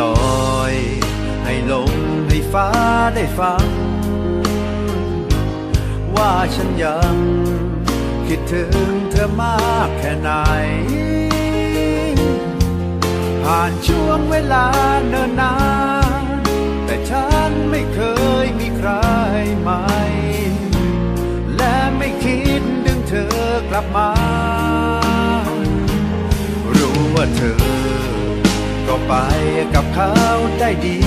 ลอย ให้ลมให้ฟ้าได้ฟัง ว่าฉันยัง คิดถึงเธอมากแค่ไหน ผ่านช่วงเวลาเนิ่นนาน แต่ฉันไม่เคยมีใครใหม่ และไม่คิดดึงเธอกลับมา รู้ว่าเธอ ไปกับเขาได้ดี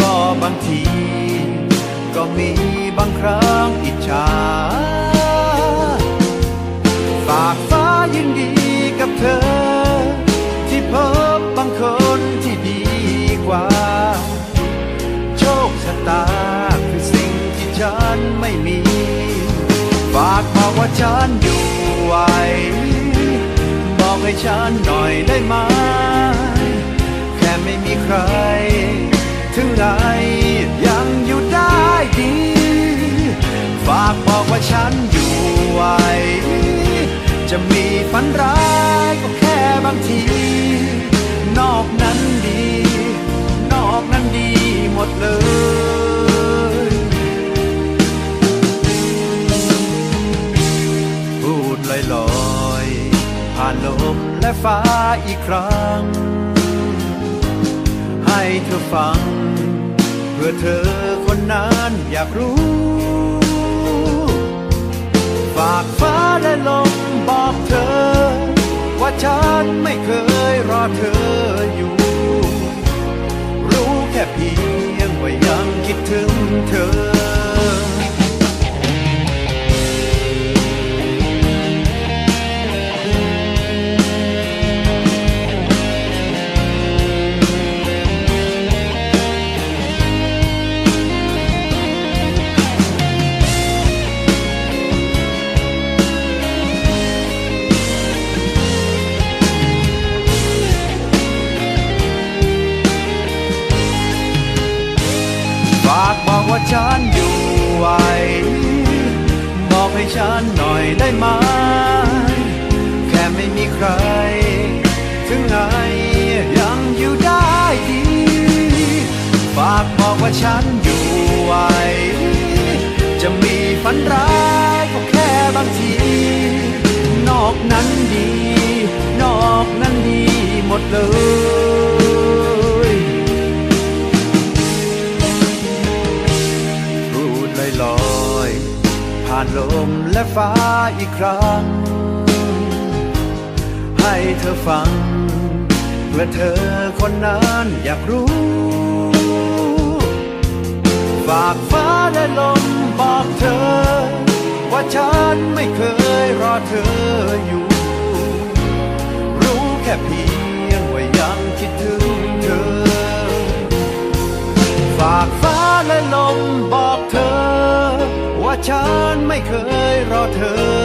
ก็บางที ก็มีบางครั้งอิจฉา ฝากฟ้ายินดีกับเธอ ที่พบบางคนที่ดีกว่า โชคชะตาคือสิ่งที่ฉันไม่มี ฝากบอกว่าฉันอยู่ไหว ให้ฉันหน่อยได้ไหม แค่ไม่มีใคร ถึงไหนยังอยู่ได้ดี ฝากบอกว่าฉันอยู่ไหว จะมีฝันร้ายก็แค่บางที นอกนั้นดีนานลมและฟ้าอีกครั้ง ให้เธอฟัง เพื่อเธอคนนั้นอยากรู้ ฝากฟ้าและลม ว่าฉันอยู่ไหวบอกให้ฉันหน่อยได้ไหม แค่ไม่มีใคร ถึงไหนยังอยู่ได้ดี ฝากบอกว่าฉันอยู่ไหวจะมีฝันร้ายก็แค่บางที นอกนั้นดี นอกนั้นดีหมดเลย และฟ้าอีกครั้ง ให้เธอฟัง เพื่อเธอคนนั้นอยากรู้ ฝากฟ้าและลมบอกเธอ ว่าฉันไม่เคยรอเธออยู่ รู้แค่เพียงว่ายังคิดถึงเธอ ฝากฟ้าและลมบอกเธอ ว่าฉันไม่เคย รอ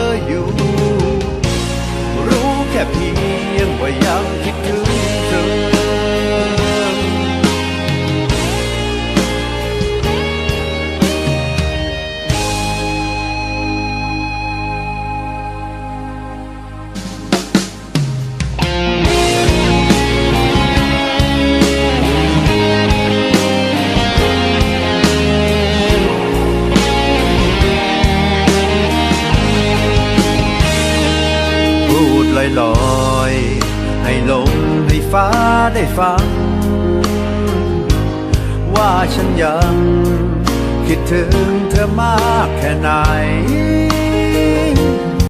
พูดลอยลอยๆ ให้ลมให้ฟ้าได้ฟัง ว่าฉันยัง คิดถึงเธอมากแค่ไหน